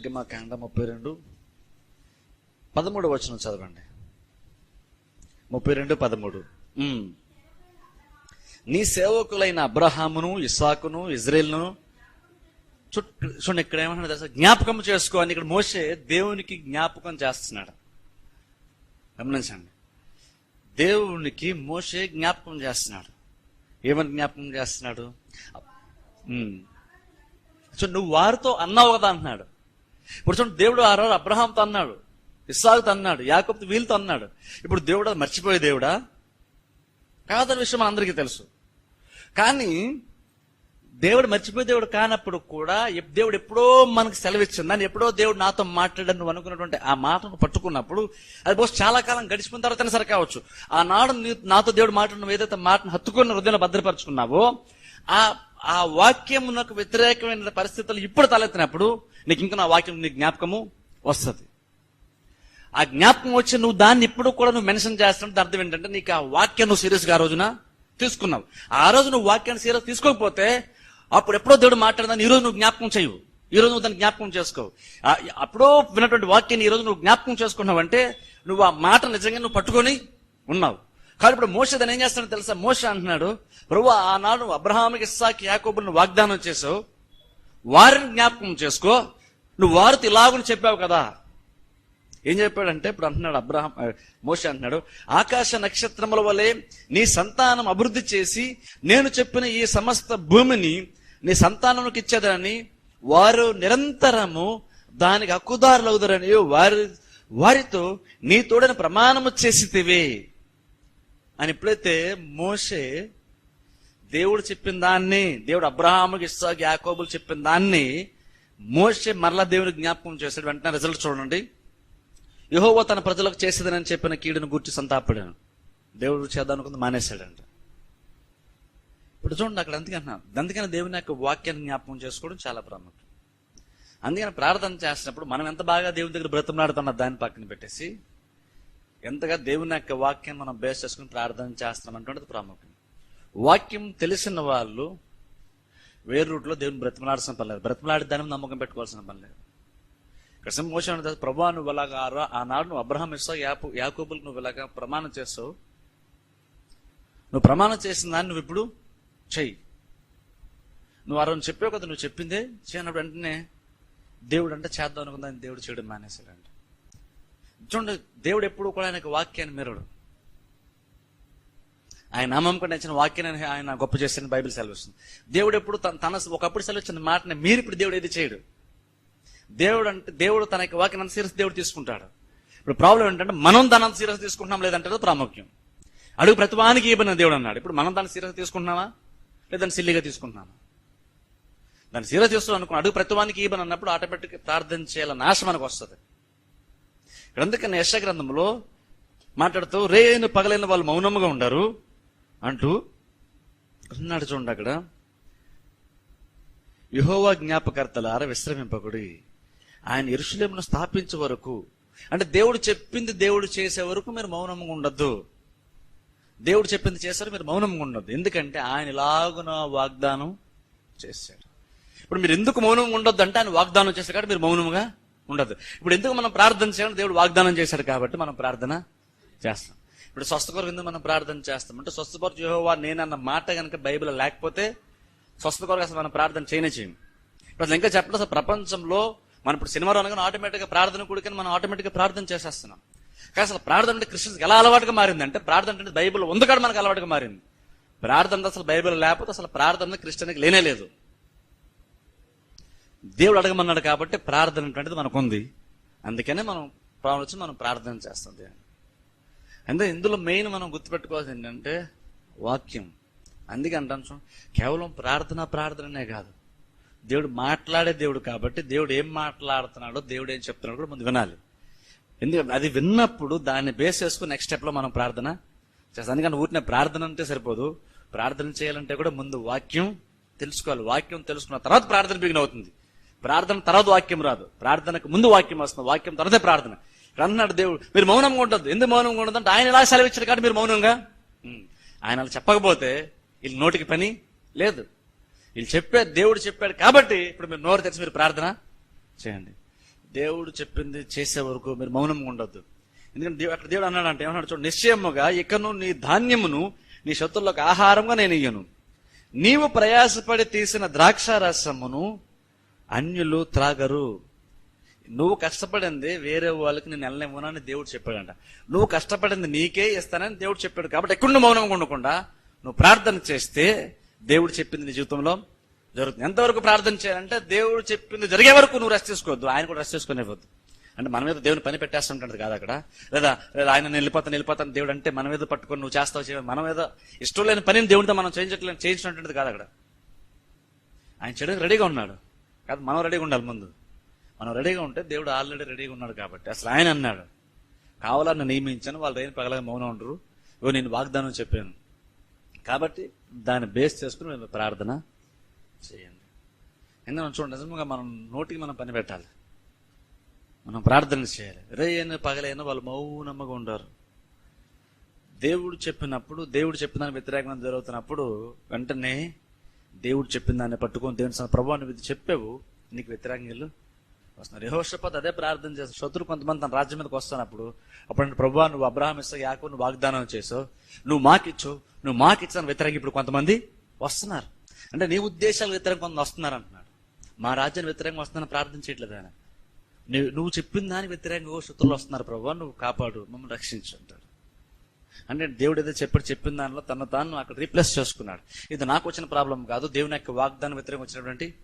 నిర్గమకాండ ముప్పై రెండు. పదమూడు వచనం చదవండి. ముప్పై రెండు పదమూడు. ఉమ్. నీ సేవకులైన అబ్రహామును ఇస్సాకును ఇజ్రాయెల్ను చుట్టూ చూడండి ఇక్కడ ఏమంటున్నాడు తెలుసా? జ్ఞాపకం చేసుకో అని ఇక్కడ మోసే దేవునికి జ్ఞాపకం చేస్తున్నాడు. గమనించండి. దేవునికి మోసే జ్ఞాపకం చేస్తున్నాడు. ఏమని జ్ఞాపకం చేస్తున్నాడు? ఉమ్. సో నువ్వు వారితో అన్నావు కదా అంటున్నాడు. ఇప్పుడు చూడండి దేవుడు ఆ రోజు అబ్రహాంతో అన్నాడు ఇస్సాకుతో అన్నాడు యాకబ్తో వీళ్ళతో అన్నాడు ఇప్పుడు దేవుడు మర్చిపోయే దేవుడా? కాదన్న విషయం మనందరికీ తెలుసు. కానీ దేవుడు మర్చిపోయే దేవుడు కానప్పుడు కూడా దేవుడు ఎప్పుడో మనకు సెలవిచ్చింది. దాన్ని ఎప్పుడో దేవుడు నాతో మాట్లాడని అనుకున్నటువంటి ఆ మాటను పట్టుకున్నప్పుడు అది బహుశా చాలా కాలం గడిచిపోయిన తర్వాత సరే కావచ్చు. ఆనాడు నాతో దేవుడు మాట్లాడిన ఏదైతే మాటను హత్తుకున్న హృదయంలో భద్రపరుచుకున్నావో ఆ ఆ వాక్యం నాకు వ్యతిరేకమైన పరిస్థితులు ఇప్పుడు తలెత్తినప్పుడు నీకు ఇంకా నా వాక్యం నీ జ్ఞాపకము వస్తుంది. ఆ జ్ఞాపకం వచ్చి నువ్వు దాన్ని ఇప్పుడు కూడా నువ్వు మెన్షన్ చేస్తున్న అర్థం ఏంటంటే నీకు ఆ వాక్యం నువ్వు సీరియస్గా ఆ రోజున తీసుకున్నావు. ఆ రోజు నువ్వు వాక్యాన్ని సీరియస్ తీసుకోకపోతే అప్పుడు ఎప్పుడో దేవుడు మాట్లాడదాన్ని ఈ రోజు నువ్వు జ్ఞాపకం చేయవు. ఈ రోజు నువ్వు దాన్ని జ్ఞాపకం చేసుకోవు. అప్పుడో విన్నటువంటి వాక్యాన్ని ఈ రోజు నువ్వు జ్ఞాపకం చేసుకున్నావు అంటే నువ్వు ఆ మాట నిజంగా నువ్వు పట్టుకొని ఉన్నావు. కానీ ఇప్పుడు మోస దాన్ని ఏం చేస్తాడో తెలుసా? మోస అంటున్నాడు ప్రభు ఆనాడు అబ్రహామికి ఇస్సాకి యాకోబులను వాగ్దానం చేసావు వారిని జ్ఞాపకం చేసుకో. నువ్వు వారితో ఇలాగని చెప్పావు కదా. ఏం చెప్పాడంటే ఇప్పుడు అంటున్నాడు అబ్రహం మోష అంటున్నాడు ఆకాశ నక్షత్రముల వలె నీ సంతానం అభివృద్ధి చేసి నేను చెప్పిన ఈ సమస్త భూమిని నీ సంతానంకి ఇచ్చేదని వారు నిరంతరము దానికి హక్కుదారులవుదరని వారి వారితో నీ తోడని ప్రమాణము చేసితివి. అని ఎప్పుడైతే మోషే దేవుడు చెప్పిన దాన్ని దేవుడు అబ్రహాముకి ఇస్సాకు యాకోబులు చెప్పిన దాన్ని మోసే మరలా దేవుడికి జ్ఞాపకం చేశాడు. వెంటనే రిజల్ట్ చూడండి. యహోవో తన ప్రజలకు చేసేదని చెప్పిన కీడును గుర్చి సంతాపడాను దేవుడు చేద్దామనుకుంది మానేశాడంట. ఇప్పుడు చూడండి అక్కడ అందుకన్నా అందుకని దేవుని యొక్క వాక్యాన్ని జ్ఞాపకం చేసుకోవడం చాలా ప్రాముఖ్యం. అందుకని ప్రార్థన చేసినప్పుడు మనం ఎంత బాగా దేవుని దగ్గర బ్రతంలాడుతున్న దాన్ని పక్కన పెట్టేసి ఎంతగా దేవుని యొక్క వాక్యాన్ని మనం బేస్ చేసుకుని ప్రార్థన చేస్తున్నాం అంటే ప్రాముఖ్యం. వాక్యం తెలిసిన వాళ్ళు వేరు రూట్లో దేవుని బ్రతిమలాడాల్సిన పని లేదు. బ్రతిమలాడి దాని నమ్మకం పెట్టుకోవాల్సిన పని లేదు. ఇక్కడ సింహోషణ ప్రభా నువ్వు ఇలాగా ఆనాడు నువ్వు అబ్రహం ఇస్తావు యాపు యాకోబులకు నువ్వు ఇలాగా ప్రమాణం చేస్తావు. నువ్వు ప్రమాణం చేసిన దాన్ని నువ్వు ఇప్పుడు చెయ్యి. నువ్వు ఆ రోజు చెప్పావు కదా నువ్వు చెప్పిందే చేయనప్పుడు వెంటనే దేవుడు అంటే చేద్దాం అనుకుందని దేవుడు చేయడం మానేశాడంట. చూడండి దేవుడు ఎప్పుడు కూడా ఆయనకు వాక్యాన్ని మెరడు ఆయన నామం ఇచ్చిన వాక్యాన్ని ఆయన గొప్ప చేసిన బైబిల్ సెలవిస్తుంది. దేవుడు ఎప్పుడు తన తన ఒకప్పుడు సెలవిచ్చిన మాటని మీరు ఇప్పుడు దేవుడు ఏది చేయడు. దేవుడు అంటే దేవుడు తన యొక్క వాక్యం అంత సీరియస్ దేవుడు తీసుకుంటాడు. ఇప్పుడు ప్రాబ్లం ఏంటంటే మనం దాని అంత సీరియస్ తీసుకుంటున్నాం లేదంటే ప్రాముఖ్యం. అడుగు ప్రతివానికి ఇవ్వబడిన దేవుడు అన్నాడు. ఇప్పుడు మనం దాన్ని సీరియస్ తీసుకుంటున్నావా లేదని సిల్లిగా తీసుకుంటున్నామా? దాన్ని సీరియస్ చేస్తూ అనుకున్న. అడుగు ప్రతివానికి ఇవ్వని అన్నప్పుడు ఆటోమేటిక్ ప్రార్థన చేయాల నాశ మనకు వస్తుంది. ఇక్కడ అందుకని యశ గ్రంథంలో మాట్లాడుతూ రేను పగలైన వాళ్ళు మౌనముగా ఉండరు. అంటూ అన్నాడు చూడండి అక్కడ. యహోవా జ్ఞాపకర్తలార విశ్రమింపకుడి. ఆయన ఇరుషులేమును స్థాపించే వరకు అంటే దేవుడు చెప్పింది దేవుడు చేసే వరకు మీరు మౌనంగా ఉండొద్దు. దేవుడు చెప్పింది చేశారు మీరు మౌనంగా ఉండొద్దు. ఎందుకంటే ఆయన ఇలాగున వాగ్దానం చేశాడు. ఇప్పుడు మీరు ఎందుకు మౌనంగా ఉండొద్దు అంటే ఆయన వాగ్దానం చేశారు కాబట్టి మీరు మౌనంగా ఉండదు ఇప్పుడు ఎందుకు మనం ప్రార్థన చేయాలి దేవుడు వాగ్దానం చేశాడు కాబట్టి మనం ప్రార్థన చేస్తాం. ఇప్పుడు స్వస్థ కొరకు ఎందుకు మనం ప్రార్థన చేస్తాం. అంటే స్వస్థపరచు యెహోవా నేనన్న మాట కనుక బైబిల్ లేకపోతే స్వస్థ కొరకు అసలు మనం ప్రార్థన చేయనే చేయం. ఇప్పుడు ఇంకా చెప్పడం అసలు ప్రపంచంలో మనం ఇప్పుడు సినిమా అనగానే ఆటోమేటిక్గా ప్రార్థన కూడికని మనం ఆటోమేటిక్గా ప్రార్థన చేసేస్తున్నాం. కానీ అసలు ప్రార్థన అంటే క్రిస్టియన్స్కి ఎలా అలవాటుగా మారింది అంటే ప్రార్థన అంటే బైబిల్ ఉంది కాదు మనకు అలవాటుగా మారింది. ప్రార్థన అసలు బైబిల్ లేకపోతే అసలు ప్రార్థన క్రిస్టియన్కి లేనే లేదు. దేవుడు అడగమన్నాడు కాబట్టి ప్రార్థన అనేది మనకుంది. అందుకనే మనం ప్రాబ్లం వచ్చి మనం ప్రార్థన చేస్తాం దేవుని. అంటే ఇందులో మెయిన్ మనం గుర్తుపెట్టుకోవాల్సింది ఏంటంటే వాక్యం. అందుకే అంటాను కేవలం ప్రార్థన ప్రార్థననే కాదు. దేవుడు మాట్లాడే దేవుడు కాబట్టి దేవుడు ఏం మాట్లాడుతున్నాడో దేవుడు ఏం చెప్తున్నాడో కూడా ముందు వినాలి. ఎందుకంటే అది విన్నప్పుడు దాన్ని బేస్ చేసుకుని నెక్స్ట్ స్టెప్లో మనం ప్రార్థన చేస్తాం. అందుకని ఊరినే ప్రార్థన అంటే సరిపోదు. ప్రార్థన చేయాలంటే కూడా ముందు వాక్యం తెలుసుకోవాలి. వాక్యం తెలుసుకున్న తర్వాత ప్రార్థన బిగిన అవుతుంది. ప్రార్థన తర్వాత వాక్యం రాదు. ప్రార్థనకు ముందు వాక్యం వస్తుంది. వాక్యం తర్వాతే ప్రార్థన. అన్నాడు దేవుడు. మీరు మౌనంగా ఉండదు ఎందుకు మౌనంగా ఉండదు అంటే ఆయన ఎలా సెలవిచ్చారు కాబట్టి మీరు మౌనంగా. ఆయన అలా చెప్పకపోతే వీళ్ళ నోటికి పని లేదు. వీళ్ళు చెప్పారు దేవుడు చెప్పాడు కాబట్టి ఇప్పుడు మీరు నోరు తెరిచి మీరు ప్రార్థన చేయండి. దేవుడు చెప్పింది చేసే వరకు మీరు మౌనంగా ఉండొద్దు. ఎందుకంటే అక్కడ దేవుడు అన్నాడు అంటే ఏమన్నాడు చూడండి నిశ్చయముగా ఇకను నీ ధాన్యమును నీ శత్రులకు ఆహారంగా నేను ఇయ్యను. నీవు ప్రయాసపడి తీసిన ద్రాక్ష రసమును అన్యులు త్రాగరు. నువ్వు కష్టపడింది వేరే వాళ్ళకి నేను వెళ్ళనివ్వనని దేవుడు చెప్పాడంట. నువ్వు కష్టపడింది నీకే ఇస్తానని దేవుడు చెప్పాడు కాబట్టి ఎక్కడ మౌనంగా ఉండకుండా నువ్వు ప్రార్థన చేస్తే దేవుడు చెప్పింది నీ జీవితంలో జరుగుతుంది. ఎంతవరకు ప్రార్థన చేయాలంటే దేవుడు చెప్పింది జరిగే వరకు నువ్వు రెస్ట్ చేసుకోవద్దు ఆయన కూడా రెస్ట్ చేసుకునేవద్దు అంటే మన మీద దేవుని పని పెట్టేస్తుంటాడు కాదు అక్కడ. లేదా లేదా ఆయన వెళ్ళిపోతాను వెళ్ళిపోతాను దేవుడు అంటే మన మీద పట్టుకొని నువ్వు చేస్తావు చేయ మన మీద ఇష్టం లేని పనిని దేవుడితో మనం చేయించట్లేదు చేయించినటువంటిది కాదు అక్కడ. ఆయన చెడుకు రెడీగా ఉన్నాడు. కాదు మనం రెడీగా ఉండాలి ముందు. మనం రెడీగా ఉంటే దేవుడు ఆల్రెడీ రెడీగా ఉన్నాడు కాబట్టి. అసలు ఆయన అన్నాడు కావాలని నియమించాను వాళ్ళు ఏం పగలగా మౌనం ఉండరు. ఇవో నేను వాగ్దానం చెప్పాను. కాబట్టి దాన్ని బేస్ చేసుకుని మేము ప్రార్థన చేయండి. ఎందుకంటే చూడండి నిజంగా మనం నోటికి మనం పని పెట్టాలి. మనం ప్రార్థన చేయాలి. రేయని పగలైనా వాళ్ళు మౌనమ్మగా ఉండరు. దేవుడు చెప్పినప్పుడు దేవుడు చెప్పిన దాన్ని వ్యతిరేకంగా జరుగుతున్నప్పుడు వెంటనే దేవుడు చెప్పిన దాన్ని పట్టుకొని దేవుని సన్నిధిలో, ఇది చెప్పావు. నీకు వ్యతిరేకంగా వస్తున్నారు. యహోషపత్ అదే ప్రార్థన చేస్తారు శత్రు కొంతమంది తన రాజ్యం మీదకి వస్తున్నప్పుడు అప్పుడు ప్రభు నువ్వు అబ్రహాం ఇస్తా యాకో నువ్వు వాగ్దానం చేసావు. నువ్వు మాకిచ్చు నువ్వు మాకిచ్చాను వ్యతిరేకంగా ఇప్పుడు కొంతమంది వస్తున్నారు. అంటే నీ ఉద్దేశాలు వ్యతిరేకంగా కొంత వస్తున్నారు అంటున్నాడు. మా రాజ్యాన్ని వ్యతిరేకంగా వస్తున్నాను ప్రార్థన చేయట్లేదు ఆయన. నువ్వు నువ్వు చెప్పిన దానికి వ్యతిరేకంగా శత్రులు వస్తున్నారు ప్రభు. నువ్వు కాపాడు మమ్మల్ని రక్షించు అంటాడు. అంటే దేవుడు ఏదో చెప్పాడు చెప్పిన దానిలో తన తాను అక్కడ రీప్లేస్ చేసుకున్నాడు. ఇది నాకు వచ్చిన ప్రాబ్లం కాదు. దేవుని యొక్క వాగ్దానం వ్యతిరేకం వచ్చినటువంటి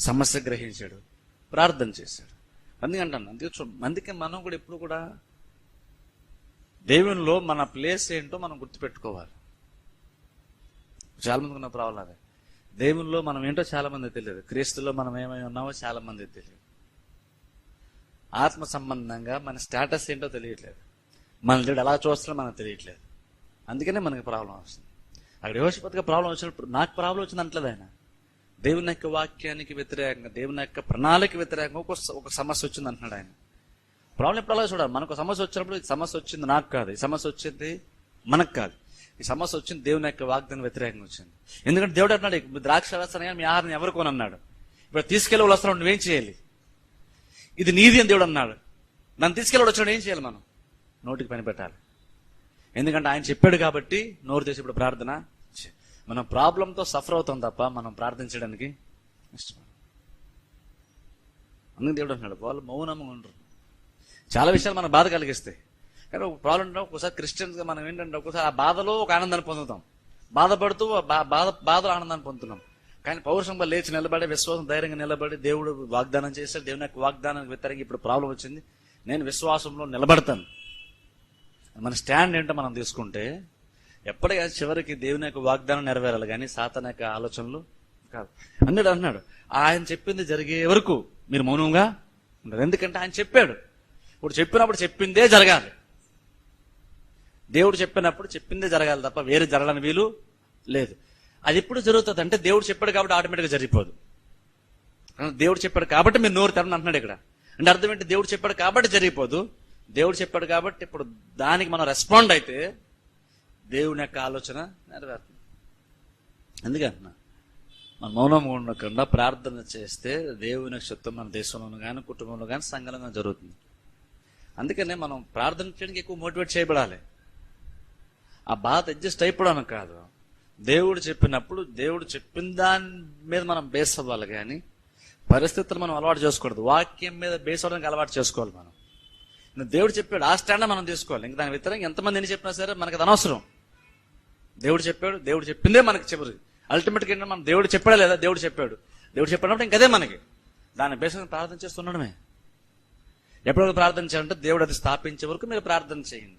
సమస్య గ్రహించాడు. ప్రార్థన చేశాడు. అందుకంటాను అందుకే అందుకే మనం కూడా ఎప్పుడు కూడా దేవునిలో మన ప్లేస్ ఏంటో మనం గుర్తుపెట్టుకోవాలి. చాలామందికి ఉన్న ప్రాబ్లం అదే దేవునిలో మనం ఏంటో చాలామంది తెలియదు. క్రీస్తులో మనం ఏమై ఉన్నామో చాలామంది తెలియదు. ఆత్మ సంబంధంగా మన స్టేటస్ ఏంటో తెలియట్లేదు. మన దేవుడు ఎలా చూస్తున్నాడో మనకు తెలియట్లేదు. అందుకనే మనకి ప్రాబ్లం వస్తుంది. అక్కడ యోషపతిగా ప్రాబ్లం వచ్చినప్పుడు నాకు ప్రాబ్లం వచ్చింది అంటలేదు ఆయన. దేవుని యొక్క వాక్యానికి వ్యతిరేకంగా దేవుని యొక్క ప్రణాళిక వ్యతిరేకంగా ఒక ఒక సమస్య వచ్చింది అంటున్నాడు ఆయన. ప్రాబ్లం ఇప్పుడు అలా చూడాలి? మనకు సమస్య వచ్చినప్పుడు ఈ సమస్య వచ్చింది నాకు కాదు. ఈ సమస్య వచ్చింది మనకు కాదు. ఈ సమస్య వచ్చింది దేవుని యొక్క వాగ్దానం వ్యతిరేకంగా వచ్చింది. ఎందుకంటే దేవుడు అన్నాడు ద్రాక్ష రసాన్ని మీ ఆహారం ఎవరు కొనన్నాడు? ఇప్పుడు తీసుకెళ్ళి వాళ్ళు వస్తున్నాడు నువ్వేం చేయాలి? ఇది నీది అని దేవుడు అన్నాడు. నన్ను తీసుకెళ్ళి వచ్చినాడు ఏం చేయాలి మనం? నోటికి పని పెట్టాలి. ఎందుకంటే ఆయన చెప్పాడు కాబట్టి నోరు చేసి ఇప్పుడు ప్రార్థన మనం ప్రాబ్లంతో సఫర్ అవుతాం తప్ప మనం ప్రార్థించడానికి ఇష్టం. అందుకు దేవుడు అంటున్నాడు వాళ్ళు మౌనంగా ఉండరు చాలా విషయాలు మన బాధ కలిగిస్తాయి. కానీ ఒక ప్రాబ్లం ఒకసారి క్రిస్టియన్స్గా మనం ఏంటంటే ఒకసారి ఆ బాధలో ఒక ఆనందాన్ని పొందుతాం. బాధపడుతూ బా- బాధ బాధలో ఆనందాన్ని పొందుతున్నాం. కానీ పౌరుషంగా లేచి నిలబడి విశ్వాసం ధైర్యంగా నిలబడి దేవుడు వాగ్దానం చేశాడు దేవుని యొక్క వాగ్దానానికి వ్యతిరేకంగా ఇప్పుడు ప్రాబ్లం వచ్చింది. నేను విశ్వాసంలో నిలబడతాను. మన స్టాండ్ ఏంటో మనం తీసుకుంటే ఎప్పటికైనా చివరికి దేవుని యొక్క వాగ్దానం నెరవేరాలి కానీ సాతన యొక్క ఆలోచనలు కాదు. అన్నాడు అన్నాడు ఆయన చెప్పింది జరిగే వరకు మీరు మౌనంగా ఉండరు ఎందుకంటే ఆయన చెప్పాడు. ఇప్పుడు చెప్పినప్పుడు చెప్పిందే జరగాలి. దేవుడు చెప్పినప్పుడు చెప్పిందే జరగాలి తప్ప వేరే జరగని వీలు లేదు. అది ఎప్పుడు జరుగుతుంది అంటే దేవుడు చెప్పాడు కాబట్టి ఆటోమేటిక్గా జరిగిపోదు. దేవుడు చెప్పాడు కాబట్టి మీరు నోరు తెరని అంటున్నాడు ఇక్కడ. అంటే అర్థం ఏంటి? దేవుడు చెప్పాడు కాబట్టి జరిగిపోదు. దేవుడు చెప్పాడు కాబట్టి ఇప్పుడు దానికి మనం రెస్పాండ్ అయితే దేవుని యొక్క ఆలోచన నెరవేరుతుంది. ఎందుకంటున్నా మన మౌనంగా ఉండకుండా ప్రార్థన చేస్తే దేవుని చిత్తం మన దేశంలోనూ కానీ కుటుంబంలో కానీ సంఘంలో జరుగుతుంది. అందుకనే మనం ప్రార్థన చేయడానికి ఎక్కువ మోటివేట్ చేయబడాలి. ఆ బాధ అడ్జస్ట్ అయిపోవడానికి కాదు. దేవుడు చెప్పినప్పుడు దేవుడు చెప్పిన దాని మీద మనం బేస్ అవ్వాలి కానీ పరిస్థితులు మనం అలవాటు చేసుకోకూడదు. వాక్యం మీద బేస్ అవ్వడానికి అలవాటు చేసుకోవాలి మనం. దేవుడు చెప్పాడు ఆ స్టాండ్ మనం తీసుకోవాలి. ఇంకా దాని వ్యతిరేకంగా ఎంతమంది ఎన్ని చెప్పినా సరే మనకి అది అనవసరం. దేవుడు చెప్పాడు దేవుడు చెప్పిందే మనకి చివరి. అల్టిమేట్గా ఏంటంటే మనం దేవుడు చెప్పాడా లేదా? దేవుడు చెప్పాడు. దేవుడు చెప్పినప్పుడు ఇంకదే మనకి. దాని బేస్ ప్రార్థన చేస్తుండడమే ఎప్పటివరకు ప్రార్థన చేయాలంటే దేవుడు అది స్థాపించే వరకు మీరు ప్రార్థన చేయండి.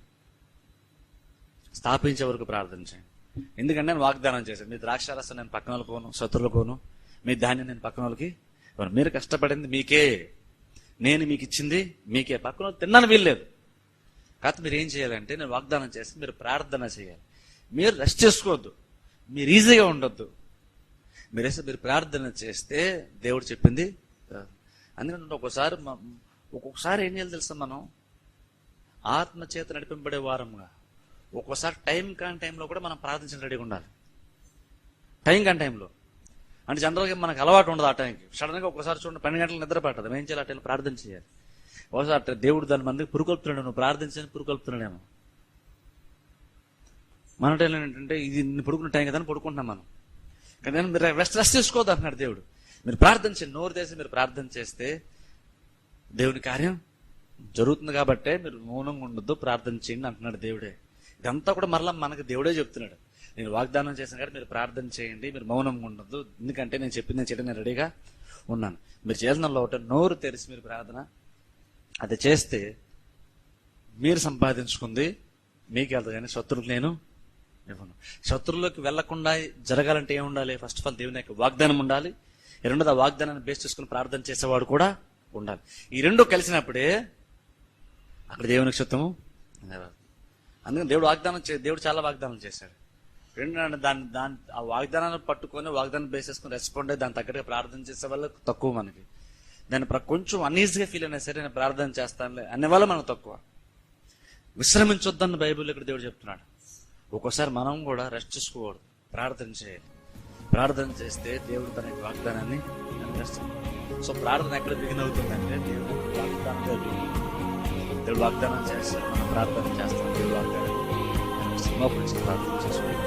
స్థాపించే వరకు ప్రార్థన చేయండి. ఎందుకంటే నేను వాగ్దానం చేశాను. మీ ద్రాక్షారసం నేను పక్కన వాళ్ళకోను శత్రులకోను మీ ధాన్యం నేను పక్కన వాళ్ళకి మీరు కష్టపడింది మీకే. నేను మీకు ఇచ్చింది మీకే. పక్కన వాళ్ళు తిన్నాను వీల్లేదు. కాకపోతే మీరు ఏం చేయాలంటే నేను వాగ్దానం చేసి మీరు ప్రార్థన చేయాలి. మీరు రెస్ట్ చేసుకోవద్దు. మీరు ఈజీగా ఉండొద్దు. మీరు వేస్తే మీరు ప్రార్థన చేస్తే దేవుడు చెప్పింది అందుకంటే ఒక్కోసారి ఒక్కొక్కసారి ఏం చేయాలి తెలుసా మనం? ఆత్మచేత నడిపింపడే నడిపింపబడే వారంగా ఒక్కోసారి టైం కాని టైంలో కూడా మనం ప్రార్థించిన రెడీగా ఉండాలి. టైం కాని టైంలో. అంటే జనరల్గా మనకు అలవాటు ఉండదు ఆ టైంకి. సడన్గా ఒకసారి చూడండి పన్నెండు గంటలు నిద్ర పట్టదు. ఏం చేయాలి? ఆ టైంలో ప్రార్థన చేయాలి. ఒకసారి దేవుడు దాని మందికి పురుకొల్పుతున్నాడు నువ్వు ప్రార్థించని పురుకొల్పుతున్నాడేమో మన టైంలో ఏంటంటే ఇది పడుకున్న టైం కదా అని పడుకుంటున్నాం మనం. కానీ మీరు రెస్ట్ రెస్ట్ తీసుకోవద్దు అంటున్నాడు దేవుడు. మీరు ప్రార్థన చేయండి నోరు తెసి మీరు ప్రార్థన చేస్తే దేవుని కార్యం జరుగుతుంది కాబట్టే మీరు మౌనంగా ఉండొద్దు ప్రార్థన చేయండి అంటున్నాడు దేవుడే. ఇదంతా కూడా మరలా మనకు దేవుడే చెప్తున్నాడు. నేను వాగ్దానం చేసిన కాబట్టి మీరు ప్రార్థన చేయండి మీరు మౌనంగా ఉండొద్దు. ఎందుకంటే నేను చెప్పింది నేను చేయడం నేను రెడీగా ఉన్నాను. మీరు చేసిన ఒకటి నోరు తెరిచి మీరు ప్రార్థన అది చేస్తే మీరు సంపాదించుకుంది మీకు వెళ్తుంది. కానీ శత్రువులకు నేను ఇవ్వను. శత్రువులోకి వెళ్ళకుండా జరగాలంటే ఏమి ఉండాలి? ఫస్ట్ ఆఫ్ ఆల్ దేవుని యొక్క వాగ్దానం ఉండాలి. రెండోది ఆ వాగ్దానాన్ని బేస్ చేసుకుని ప్రార్థన చేసేవాడు కూడా ఉండాలి. ఈ రెండు కలిసినప్పుడే అక్కడ దేవునికి చిత్తము అందుకని దేవుడు వాగ్దానం చే దేవుడు చాలా వాగ్దానం చేశాడు. రెండు దాన్ని దాని ఆ వాగ్దానాన్ని పట్టుకొని వాగ్దానం బేస్ చేసుకుని రెస్పాండ్ అయ్యి దాని తగ్గట్టుగా ప్రార్థన చేసే వాళ్ళు తక్కువ మనకి. దాన్ని ప్ర- కొంచెం అన్ఈజీగా ఫీల్ అయినా సరే నేను ప్రార్థన చేస్తానులే అనే వాళ్ళు మనకు తక్కువ. విశ్రమించొద్దని బైబిల్ ఇక్కడ దేవుడు చెప్తున్నాడు. ఒక్కోసారి మనం కూడా రెస్ట్ చేసుకోకూడదు. ప్రార్థన చేయాలి. ప్రార్థన చేస్తే దేవుడు తన వాగ్దానాన్ని నెరవేరుస్తాడు. సో ప్రార్థన ఎక్కడ బిగిన్ అవుతుందంటే దేవుడు వాగ్దానం దేవుడు వాగ్దానం చేస్తాడు. మనం ప్రార్థన చేస్తాం. దేవుడు వాగ్దానం నెరవేరుస్తాడు. ప్రార్థన చేసుకోవాలి